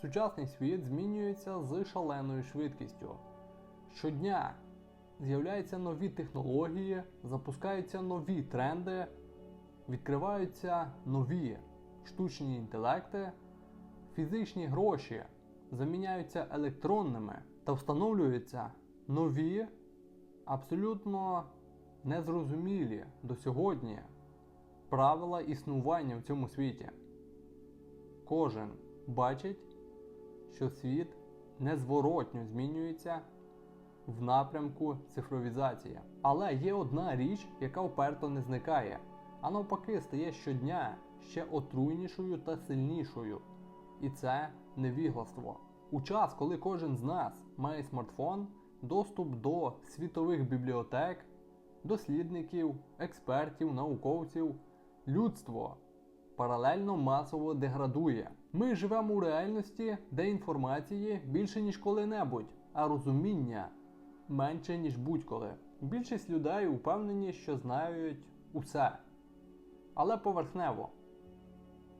Сучасний світ змінюється з шаленою швидкістю. Щодня з'являються нові технології, запускаються нові тренди, відкриваються нові штучні інтелекти, фізичні гроші заміняються електронними та встановлюються нові, абсолютно незрозумілі до сьогодні правила існування в цьому світі. Кожен бачить, що світ незворотньо змінюється в напрямку цифровізації. Але є одна річ, яка вперто не зникає, а навпаки стає щодня ще отруйнішою та сильнішою. І це невігластво. У час, коли кожен з нас має смартфон, доступ до світових бібліотек, дослідників, експертів, науковців, людство паралельно масово деградує. Ми живемо у реальності, де інформації більше ніж коли-небудь, а розуміння менше ніж будь-коли. Більшість людей упевнені, що знають усе, але поверхнево.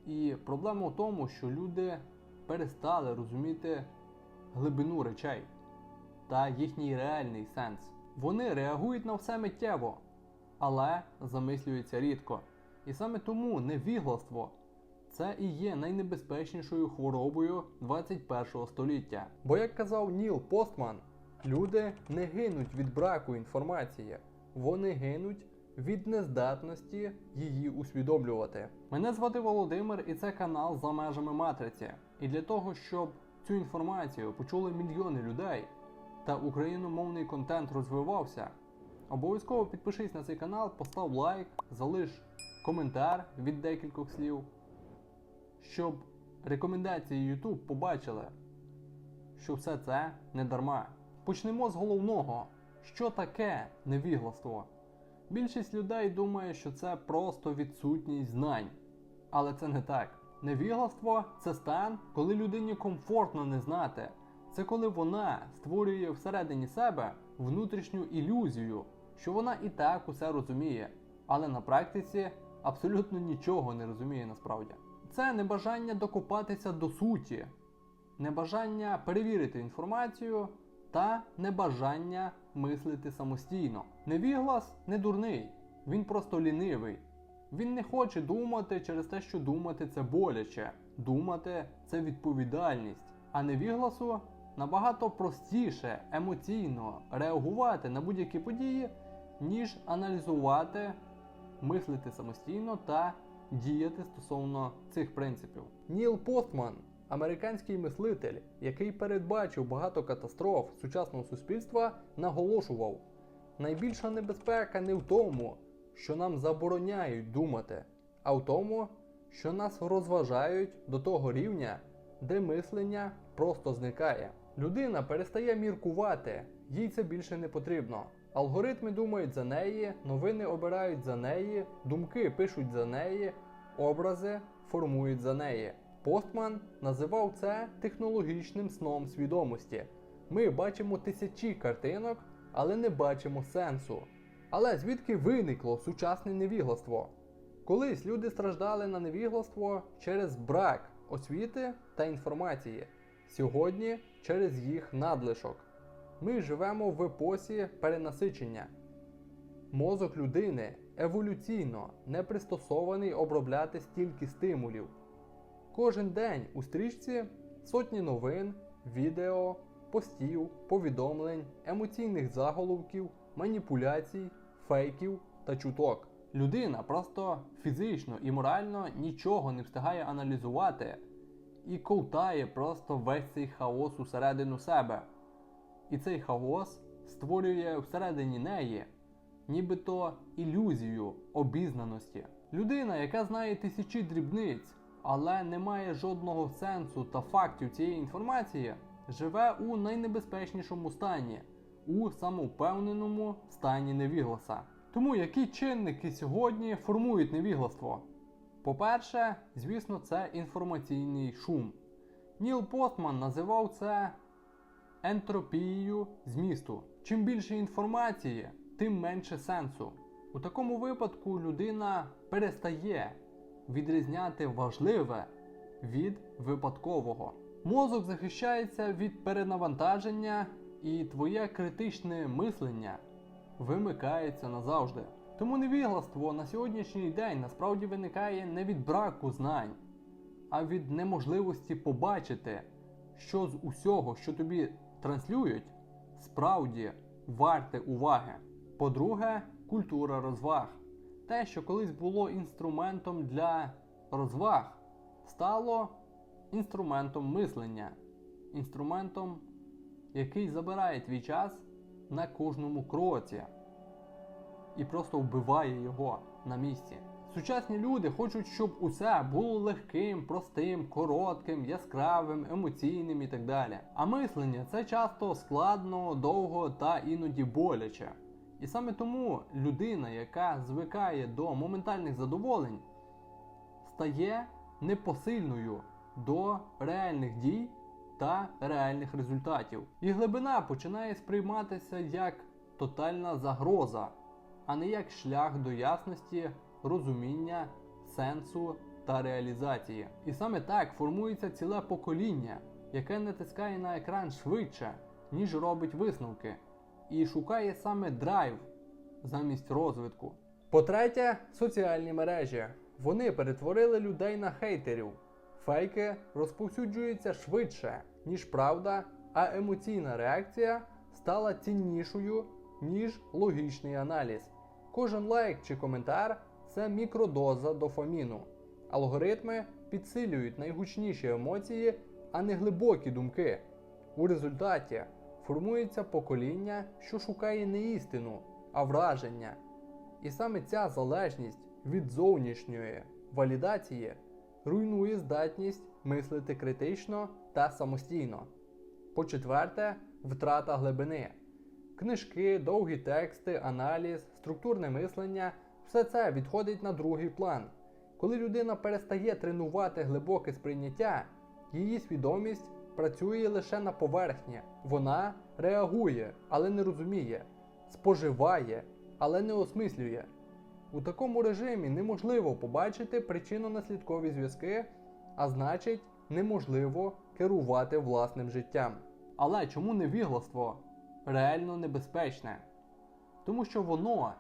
І проблема в тому, що люди перестали розуміти глибину речей та їхній реальний сенс. Вони реагують на все миттєво, але замислюються рідко. І саме тому невігластво це і є найнебезпечнішою хворобою 21 століття. Бо, як казав Ніл Постман, люди не гинуть від браку інформації, вони гинуть від нездатності її усвідомлювати. Мене звати Володимир, і це канал за межами матриці. І для того, щоб цю інформацію почули мільйони людей та україномовний контент розвивався, обов'язково підпишись на цей канал, постав лайк, залиш коментар від декількох слів, щоб рекомендації YouTube побачили, що все це не дарма. Почнемо з головного, що таке невігластво. Більшість людей думає, що це просто відсутність знань. Але це не так. Невігластво це стан, коли людині комфортно не знати. Це коли вона створює всередині себе внутрішню ілюзію, що вона і так усе розуміє, але на практиці абсолютно нічого не розуміє насправді. Це небажання докопатися до суті, небажання перевірити інформацію та небажання мислити самостійно. Невіглас не дурний, він просто лінивий. Він не хоче думати через те, що думати це боляче. Думати це відповідальність. А невігласу набагато простіше емоційно реагувати на будь-які події, ніж аналізувати, мислити самостійно та діяти стосовно цих принципів. Ніл Постман, американський мислитель, який передбачив багато катастроф сучасного суспільства, наголошував: найбільша небезпека не в тому, що нам забороняють думати, а в тому, що нас розважають до того рівня, де мислення просто зникає. Людина перестає міркувати, їй це більше не потрібно. Алгоритми думають за неї, новини обирають за неї, думки пишуть за неї, образи формують за неї. Постман називав це технологічним сном свідомості. Ми бачимо тисячі картинок, але не бачимо сенсу. Але звідки виникло сучасне невігластво? Колись люди страждали на невігластво через брак освіти та інформації, сьогодні через їх надлишок. Ми живемо в епосі перенасичення. Мозок людини еволюційно не пристосований обробляти стільки стимулів. Кожен день у стрічці сотні новин, відео, постів, повідомлень, емоційних заголовків, маніпуляцій, фейків та чуток. Людина просто фізично і морально нічого не встигає аналізувати і ковтає просто весь цей хаос усередину себе. І цей хаос створює всередині неї нібито ілюзію обізнаності. Людина, яка знає тисячі дрібниць, але не має жодного сенсу та фактів цієї інформації, живе у найнебезпечнішому стані, у самовпевненому стані невігласа. Тому які чинники сьогодні формують невігластво? По-перше, звісно, це інформаційний шум. Ніл Постман називав це ентропією змісту. Чим більше інформації, тим менше сенсу. У такому випадку людина перестає відрізняти важливе від випадкового. Мозок захищається від перенавантаження, і твоє критичне мислення вимикається назавжди. Тому невігластво на сьогоднішній день насправді виникає не від браку знань, а від неможливості побачити, що з усього, що тобі транслюють, справді варте уваги. По-друге, культура розваг. Те, що колись було інструментом для розваг, стало інструментом мислення, інструментом, який забирає твій час на кожному кроці і просто вбиває його на місці. Сучасні люди хочуть, щоб усе було легким, простим, коротким, яскравим, емоційним і так далі. А мислення це часто складно, довго та іноді боляче. І саме тому людина, яка звикає до моментальних задоволень, стає непосильною до реальних дій та реальних результатів. І глибина починає сприйматися як тотальна загроза, а не як шлях до ясності, розуміння, сенсу та реалізації. І саме так формується ціле покоління, яке натискає на екран швидше, ніж робить висновки, і шукає саме драйв замість розвитку. По-третє, соціальні мережі. Вони перетворили людей на хейтерів. Фейки розповсюджуються швидше, ніж правда, а емоційна реакція стала ціннішою, ніж логічний аналіз. Кожен лайк чи коментар це мікродоза дофаміну. Алгоритми підсилюють найгучніші емоції, а не глибокі думки. У результаті формується покоління, що шукає не істину, а враження. І саме ця залежність від зовнішньої валідації руйнує здатність мислити критично та самостійно. По-четверте, втрата глибини. Книжки, довгі тексти, аналіз, структурне мислення все це відходить на другий план. Коли людина перестає тренувати глибоке сприйняття, її свідомість працює лише на поверхні. Вона реагує, але не розуміє, споживає, але не осмислює. У такому режимі неможливо побачити причинно-наслідкові зв'язки, а значить, неможливо керувати власним життям. Але чому невігластво реально небезпечне? Тому що воно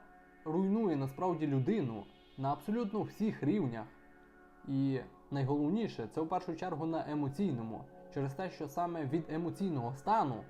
руйнує насправді людину на абсолютно всіх рівнях. І найголовніше це в першу чергу на емоційному, через те, що саме від емоційного стану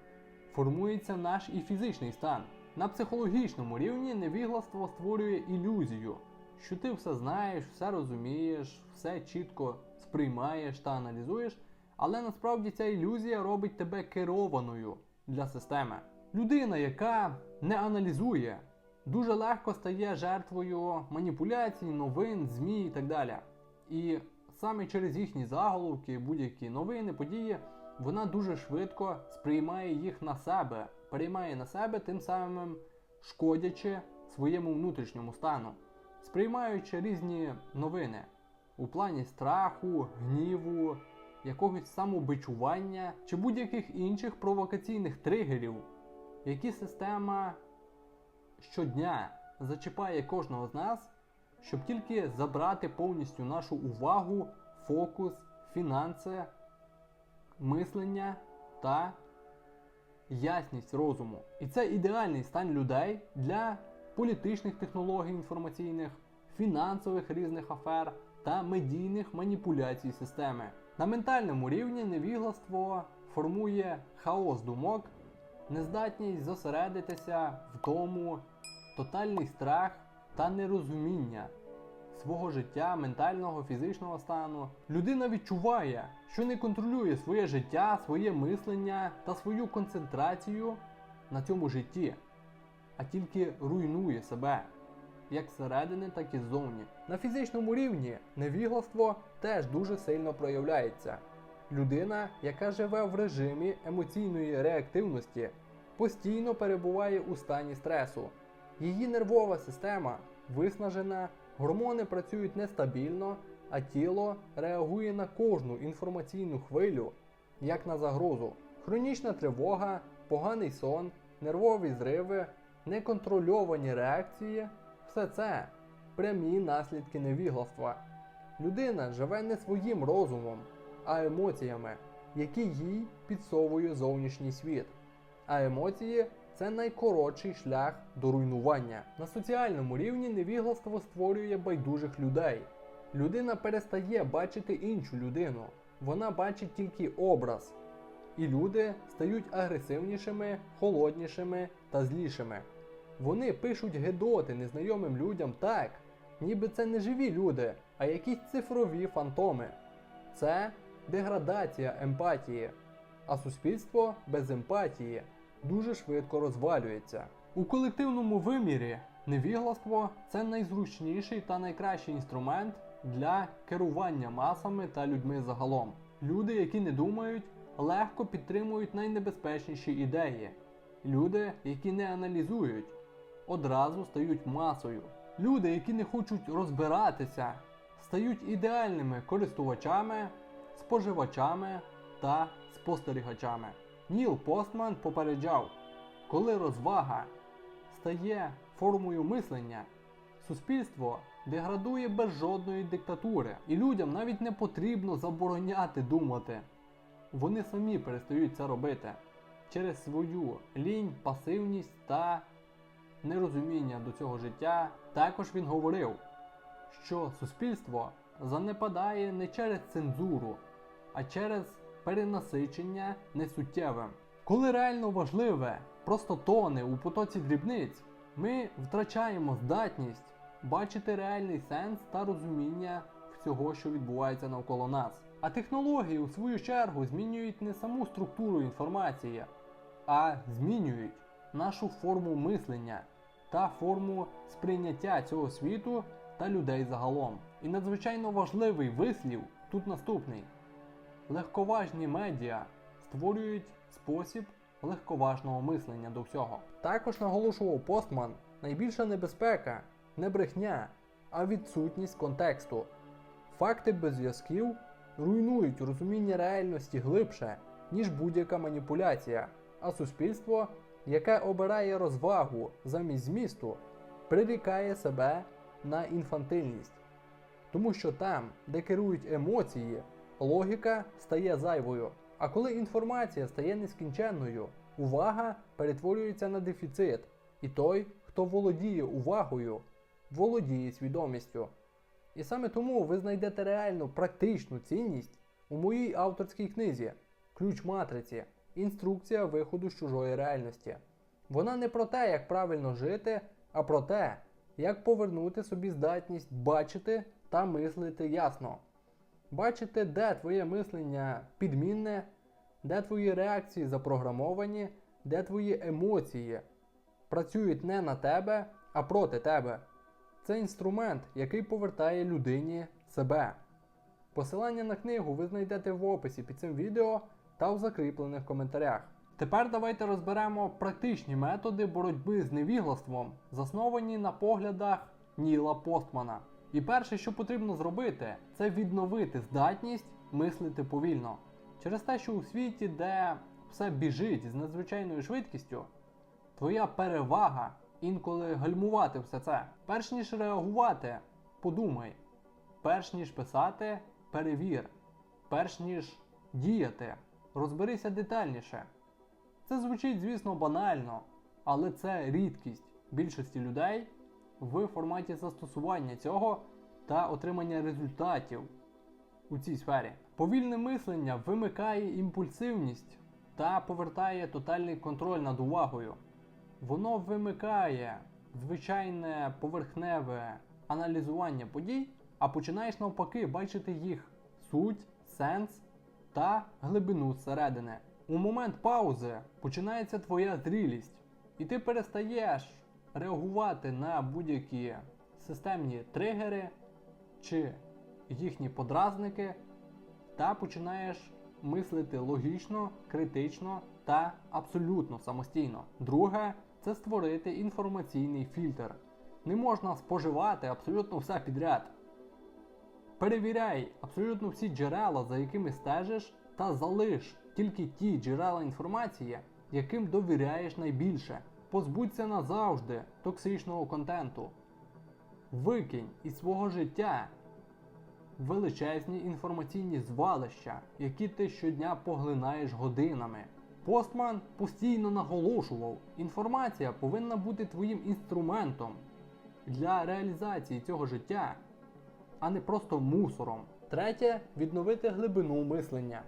формується наш і фізичний стан. На психологічному рівні невігластво створює ілюзію, що ти все знаєш, все розумієш, все чітко сприймаєш та аналізуєш, але насправді ця ілюзія робить тебе керованою для системи. Людина, яка не аналізує, дуже легко стає жертвою маніпуляцій, новин, ЗМІ і так далі. І саме через їхні заголовки, будь-які новини, події, вона дуже швидко сприймає їх на себе, переймає на себе, тим самим шкодячи своєму внутрішньому стану, сприймаючи різні новини у плані страху, гніву, якогось самобичування чи будь-яких інших провокаційних тригерів, які система щодня зачіпає кожного з нас, щоб тільки забрати повністю нашу увагу, фокус, фінанси, мислення та ясність розуму. І це ідеальний стан людей для політичних технологій інформаційних, фінансових різних афер та медійних маніпуляцій системи. На ментальному рівні невігластво формує хаос думок, нездатність зосередитися в тому, тотальний страх та нерозуміння свого життя, ментального, фізичного стану. Людина відчуває, що не контролює своє життя, своє мислення та свою концентрацію на цьому житті, а тільки руйнує себе. Як зсередини, так і ззовні. На фізичному рівні невігластво теж дуже сильно проявляється. Людина, яка живе в режимі емоційної реактивності, постійно перебуває у стані стресу. Її нервова система виснажена, гормони працюють нестабільно, а тіло реагує на кожну інформаційну хвилю як на загрозу. Хронічна тривога, поганий сон, нервові зриви, неконтрольовані реакції Все це прямі наслідки невігластва. Людина живе не своїм розумом, а емоціями, які їй підсовує зовнішній світ. А емоції це найкоротший шлях до руйнування. На соціальному рівні невігластво створює байдужих людей. Людина перестає бачити іншу людину, вона бачить тільки образ. І люди стають агресивнішими, холоднішими та злішими. Вони пишуть гедоти незнайомим людям так, ніби це не живі люди, а якісь цифрові фантоми. Це деградація емпатії, а суспільство без емпатії дуже швидко розвалюється. У колективному вимірі невігластво це найзручніший та найкращий інструмент для керування масами та людьми загалом. Люди, які не думають, легко підтримують найнебезпечніші ідеї. Люди, які не аналізують, одразу стають масою. Люди, які не хочуть розбиратися, стають ідеальними користувачами, споживачами та спостерігачами. Ніл Постман попереджав, коли розвага стає формою мислення, суспільство деградує без жодної диктатури, і людям навіть не потрібно забороняти думати. Вони самі перестають це робити через свою лінь, пасивність та нерозуміння до цього життя. Також він говорив, що суспільство занепадає не через цензуру, а через перенасичення несуттєвим. Коли реально важливе просто тоне у потоці дрібниць, ми втрачаємо здатність бачити реальний сенс та розуміння всього, що відбувається навколо нас. А технології, у свою чергу, змінюють не саму структуру інформації, а змінюють нашу форму мислення та форму сприйняття цього світу та людей загалом. І надзвичайно важливий вислів тут наступний: легковажні медіа створюють спосіб легковажного мислення до всього. Також наголошував Постман, найбільша небезпека не брехня, а відсутність контексту. Факти без зв'язків руйнують розуміння реальності глибше, ніж будь-яка маніпуляція, а суспільство, яке обирає розвагу замість змісту, прирікає себе на інфантильність. Тому що там, де керують емоції, логіка стає зайвою. А коли інформація стає нескінченною, увага перетворюється на дефіцит, і той, хто володіє увагою, володіє свідомістю. І саме тому ви знайдете реальну практичну цінність у моїй авторській книзі Ключ матриці. Інструкція виходу з чужої реальності. Вона не про те, як правильно жити, а про те, як повернути собі здатність бачити та мислити ясно. Бачити, де твоє мислення підмінне, де твої реакції запрограмовані, де твої емоції працюють не на тебе, а проти тебе. Це інструмент, який повертає людині себе. Посилання на книгу ви знайдете в описі під цим відео та в закріплених коментарях. Тепер давайте розберемо практичні методи боротьби з невіглаством, засновані на поглядах Ніла Постмана. І перше, що потрібно зробити, це відновити здатність мислити повільно. Через те, що у світі, де все біжить з надзвичайною швидкістю, твоя перевага інколи гальмувати все це. Перш ніж реагувати, подумай. Перш ніж писати, перевір. Перш ніж діяти, розберися детальніше. Це звучить, звісно, банально, але це рідкість більшості людей в форматі застосування цього та отримання результатів у цій сфері. Повільне мислення вимикає імпульсивність та повертає тотальний контроль над увагою. Воно вимикає звичайне поверхневе аналізування подій, а починаєш навпаки бачити їх суть, сенс та глибину зсередини. У момент паузи починається твоя зрілість, і ти перестаєш реагувати на будь-які системні тригери чи їхні подразники, та починаєш мислити логічно, критично та абсолютно самостійно. Друге це створити інформаційний фільтр. Не можна споживати абсолютно все підряд. Перевіряй абсолютно всі джерела, за якими стежиш, та залиш тільки ті джерела інформації, яким довіряєш найбільше. Позбудься назавжди токсичного контенту. Викинь із свого життя величезні інформаційні звалища, які ти щодня поглинаєш годинами. Постман постійно наголошував, інформація повинна бути твоїм інструментом для реалізації цього життя, а не просто мусором. Третє відновити глибину мислення.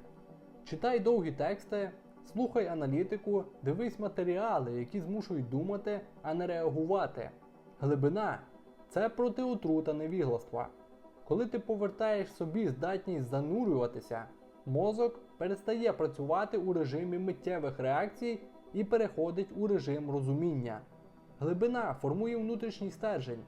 Читай довгі тексти, слухай аналітику, дивись матеріали, які змушують думати, а не реагувати. Глибина це протиотрута невігластва. Коли ти повертаєш собі здатність занурюватися, мозок перестає працювати у режимі миттєвих реакцій і переходить у режим розуміння. Глибина формує внутрішній стержень.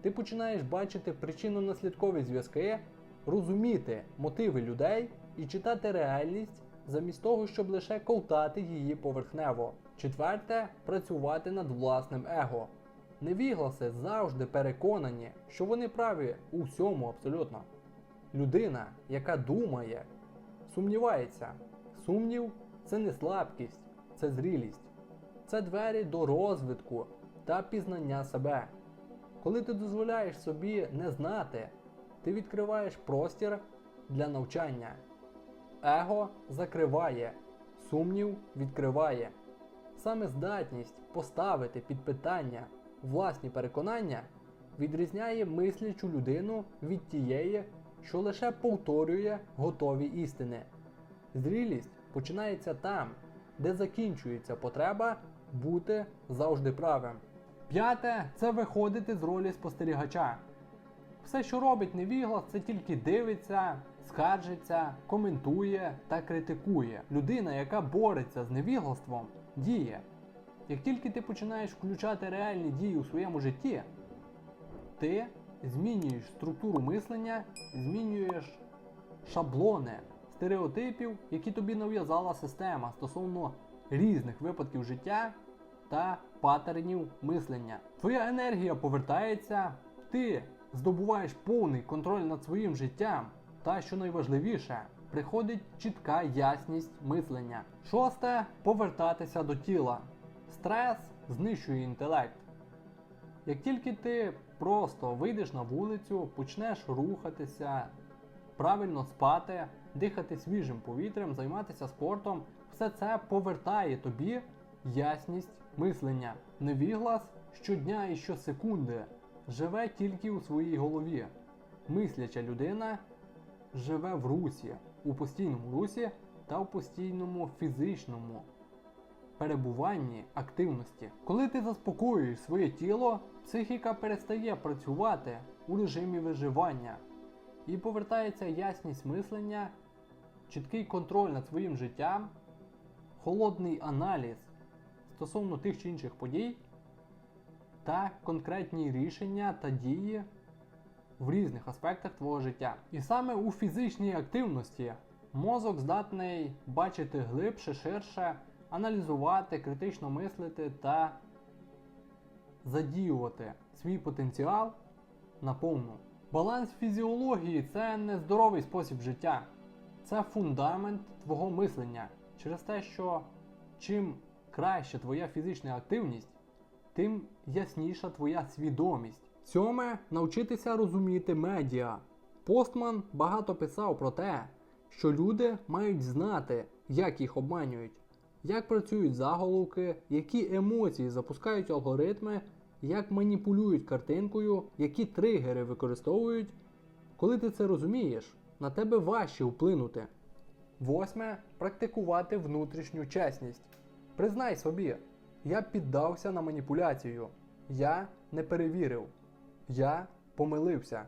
Ти починаєш бачити причинно-наслідкові зв'язки, розуміти мотиви людей і читати реальність замість того, щоб лише ковтати її поверхнево. Четверте працювати над власним его. Невігласи завжди переконані, що вони праві у всьому абсолютно. Людина, яка думає, сумнівається. Сумнів це не слабкість, це зрілість. Це двері до розвитку та пізнання себе. Коли ти дозволяєш собі не знати, ти відкриваєш простір для навчання. Его закриває, сумнів відкриває. Саме здатність поставити під питання власні переконання відрізняє мислячу людину від тієї, що лише повторює готові істини. Зрілість починається там, де закінчується потреба бути завжди правим. П'яте це виходити з ролі спостерігача. Все, що робить невіглас, це тільки дивиться, скаржиться, коментує та критикує. Людина, яка бореться з невіглаством, діє. Як тільки ти починаєш включати реальні дії у своєму житті, ти змінюєш структуру мислення, змінюєш шаблони стереотипів, які тобі нав'язала система стосовно різних випадків життя та патернів мислення. Твоя енергія повертається, ти здобуваєш повний контроль над своїм життям, та що найважливіше, приходить чітка ясність мислення. Шосте повертатися до тіла. Стрес знищує інтелект. Як тільки ти просто вийдеш на вулицю, почнеш рухатися, правильно спати, дихати свіжим повітрям, займатися спортом, все це повертає тобі ясність мислення. Невіглас щодня і щосекунди живе тільки у своїй голові. Мисляча людина живе в русі, у постійному русі та у постійному фізичному перебуванні активності. Коли ти заспокоюєш своє тіло, психіка перестає працювати у режимі виживання і повертається ясність мислення, чіткий контроль над своїм життям, холодний аналіз стосовно тих чи інших подій та конкретні рішення та дії в різних аспектах твого життя. І саме у фізичній активності мозок здатний бачити глибше, ширше, аналізувати, критично мислити та задіювати свій потенціал наповну. Баланс фізіології це не здоровий спосіб життя, це фундамент твого мислення через те, що чим краще твоя фізична активність, тим ясніша твоя свідомість. Сьоме навчитися розуміти медіа. Постман багато писав про те, що люди мають знати, як їх обманюють, як працюють заголовки, які емоції запускають алгоритми, як маніпулюють картинкою, які тригери використовують. Коли ти це розумієш, на тебе важче вплинути. Восьме практикувати внутрішню чесність. Признай собі, я піддався на маніпуляцію, я не перевірив, я помилився.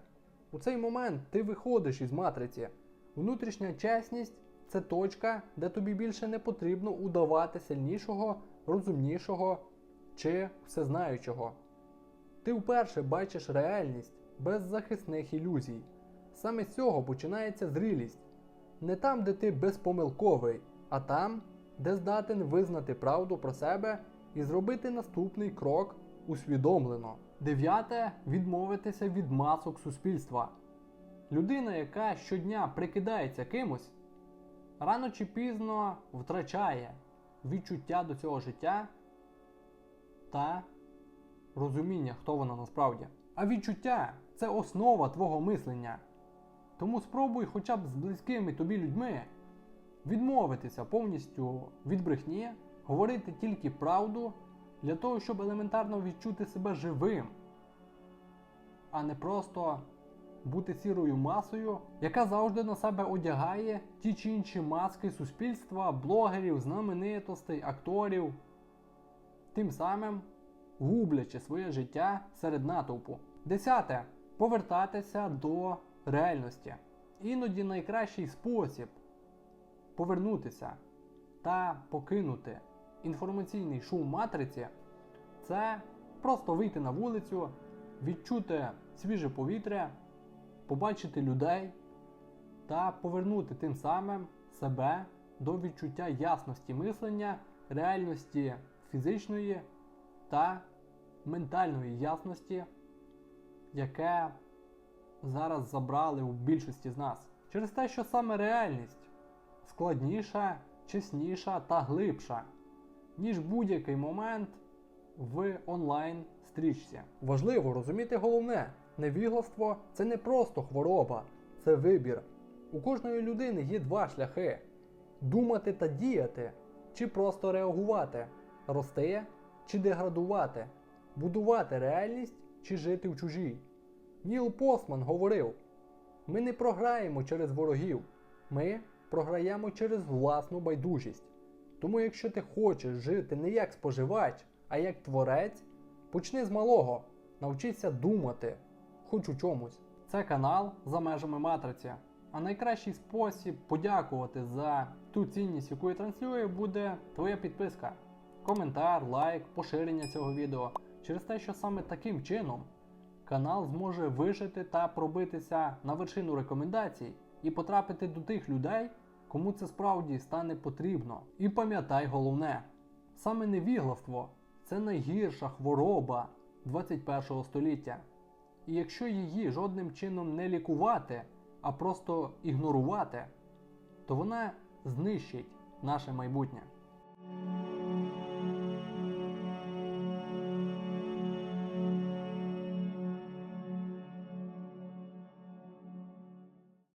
У цей момент ти виходиш із матриці. Внутрішня чесність це точка, де тобі більше не потрібно удавати сильнішого, розумнішого чи всезнаючого. Ти вперше бачиш реальність без захисних ілюзій. Саме з цього починається зрілість. Не там, де ти безпомилковий, а там, де здатен визнати правду про себе і зробити наступний крок усвідомлено. Дев'яте відмовитися від масок суспільства. Людина, яка щодня прикидається кимось, рано чи пізно втрачає відчуття до цього життя та розуміння, хто вона насправді. А відчуття це основа твого мислення. Тому спробуй хоча б з близькими тобі людьми відмовитися повністю від брехні, говорити тільки правду для того, щоб елементарно відчути себе живим, а не просто бути сірою масою, яка завжди на себе одягає ті чи інші маски суспільства, блогерів, знаменитостей, акторів, тим самим гублячи своє життя серед натовпу. Десяте. Повертатися до реальності. Іноді найкращий спосіб повернутися та покинути інформаційний шум матриці це просто вийти на вулицю, відчути свіже повітря, побачити людей та повернути тим самим себе до відчуття ясності мислення, реальності фізичної та ментальної ясності, яке зараз забрали у більшості з нас. Через те, що саме реальність складніша, чесніша та глибша, ніж будь-який момент в онлайн стрічці. Важливо розуміти головне: невігластво це не просто хвороба, це вибір. У кожної людини є два шляхи: думати та діяти, чи просто реагувати, рости чи деградувати, будувати реальність чи жити в чужій. Ніл Постман говорив: ми не програємо через ворогів, ми програємо через власну байдужість. Тому, якщо ти хочеш жити не як споживач, а як творець, почни з малого, навчися думати, хоч у чомусь. Це канал за межами матриці. А найкращий спосіб подякувати за ту цінність, яку я транслюю, буде твоя підписка, коментар, лайк, поширення цього відео. Через те, що саме таким чином канал зможе вижити та пробитися на вершину рекомендацій і потрапити до тих людей, кому це справді стане потрібно. І пам'ятай головне: саме невігластво це найгірша хвороба 21 століття. І якщо її жодним чином не лікувати, а просто ігнорувати, то вона знищить наше майбутнє.